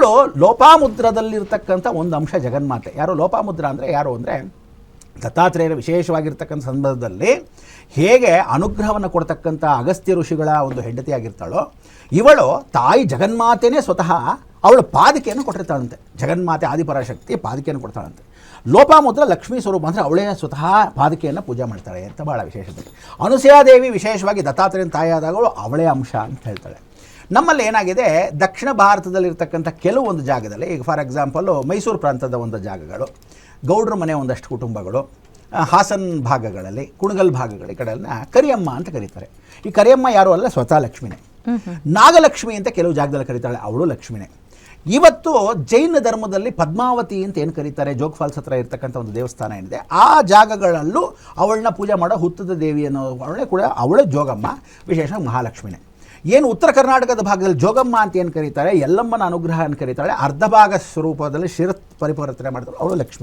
ಇವಳು ಲೋಪಾಮುದ್ರದಲ್ಲಿರ್ತಕ್ಕಂಥ ಒಂದು ಅಂಶ ಜಗನ್ಮಾತೆ. ಯಾರು ಲೋಪಾಮುದ್ರ ಅಂದರೆ ಯಾರು ಅಂದರೆ ದತ್ತಾತ್ರೇಯರ ವಿಶೇಷವಾಗಿರ್ತಕ್ಕಂಥ ಸಂದರ್ಭದಲ್ಲಿ ಹೇಗೆ ಅನುಗ್ರಹವನ್ನು ಕೊಡ್ತಕ್ಕಂಥ ಅಗಸ್ತ್ಯ ಋಷಿಗಳ ಒಂದು ಹೆಂಡತಿಯಾಗಿರ್ತಾಳೋ, ಇವಳು ತಾಯಿ ಜಗನ್ಮಾತೆನೇ ಸ್ವತಃ ಅವಳು ಪಾದಿಕೆಯನ್ನು ಕೊಟ್ಟಿರ್ತಾಳಂತೆ. ಜಗನ್ಮಾತೆ ಆದಿಪರಾಶಕ್ತಿ ಪಾದಿಕೆಯನ್ನು ಕೊಡ್ತಾಳಂತೆ. ಲೋಪಾಮುದ್ರ ಲಕ್ಷ್ಮೀ ಸ್ವರೂಪ ಅಂದರೆ ಅವಳೇ ಸ್ವತಃ ಪಾದಿಕೆಯನ್ನು ಪೂಜೆ ಮಾಡ್ತಾಳೆ ಅಂತ ಭಾಳ ವಿಶೇಷತೆ. ಅನುಸಯಾದೇವಿ ವಿಶೇಷವಾಗಿ ದತ್ತಾತ್ರೇಯನ ತಾಯಿಯಾದಾಗಳು ಅವಳೇ ಅಂಶ ಅಂತ ಹೇಳ್ತಾಳೆ. ನಮ್ಮಲ್ಲಿ ಏನಾಗಿದೆ? ದಕ್ಷಿಣ ಭಾರತದಲ್ಲಿರ್ತಕ್ಕಂಥ ಕೆಲವೊಂದು ಜಾಗದಲ್ಲಿ ಈಗ ಫಾರ್ ಎಕ್ಸಾಂಪಲು ಮೈಸೂರು ಪ್ರಾಂತದ ಒಂದು ಜಾಗಗಳು ಗೌಡ್ರ ಮನೆ ಒಂದಷ್ಟು ಕುಟುಂಬಗಳು ಹಾಸನ್ ಭಾಗಗಳಲ್ಲಿ ಕುಣಗಲ್ ಭಾಗಗಳ ಕಡೆನ ಕಡೆಯನ್ನ ಕರಿಯಮ್ಮ ಅಂತ ಕರೀತಾರೆ. ಈ ಕರಿಯಮ್ಮ ಯಾರು ಅಲ್ಲ? ಸ್ವತಃ ಲಕ್ಷ್ಮಿನೇ. ನಾಗಲಕ್ಷ್ಮಿ ಅಂತ ಕೆಲವು ಜಾಗದಲ್ಲಿ ಕರೀತಾಳೆ ಅವಳು ಲಕ್ಷ್ಮಿನೇ. ಇವತ್ತು ಜೈನ ಧರ್ಮದಲ್ಲಿ ಪದ್ಮಾವತಿ ಅಂತ ಏನು ಕರೀತಾರೆ? ಜೋಗ್ ಫಾಲ್ಸ್ ಹತ್ರ ಇರ್ತಕ್ಕಂಥ ಒಂದು ದೇವಸ್ಥಾನ ಏನಿದೆ ಆ ಜಾಗಗಳಲ್ಲೂ ಅವಳನ್ನ ಪೂಜೆ ಮಾಡೋ ಹುತ್ತದ ದೇವಿ ಅನ್ನೋ ಅವಳೇ ಕೂಡ ಅವಳೇ ಜೋಗಮ್ಮ ವಿಶೇಷ ಮಹಾಲಕ್ಷ್ಮಿನೇ. ಏನು ಉತ್ತರ ಕರ್ನಾಟಕದ ಭಾಗದಲ್ಲಿ ಜೋಗಮ್ಮ ಅಂತ ಏನು ಕರೀತಾರೆ, ಯಲ್ಲಮ್ಮನ ಅನುಗ್ರಹ ಅಂತ ಕರೀತಾಳೆ ಅರ್ಧ ಭಾಗ ಸ್ವರೂಪದಲ್ಲಿ ಶಿರತ್ ಪರಿವರ್ತನೆ ಮಾಡ್ತಾಳೆ ಅವಳು ಲಕ್ಷ್ಮಿ.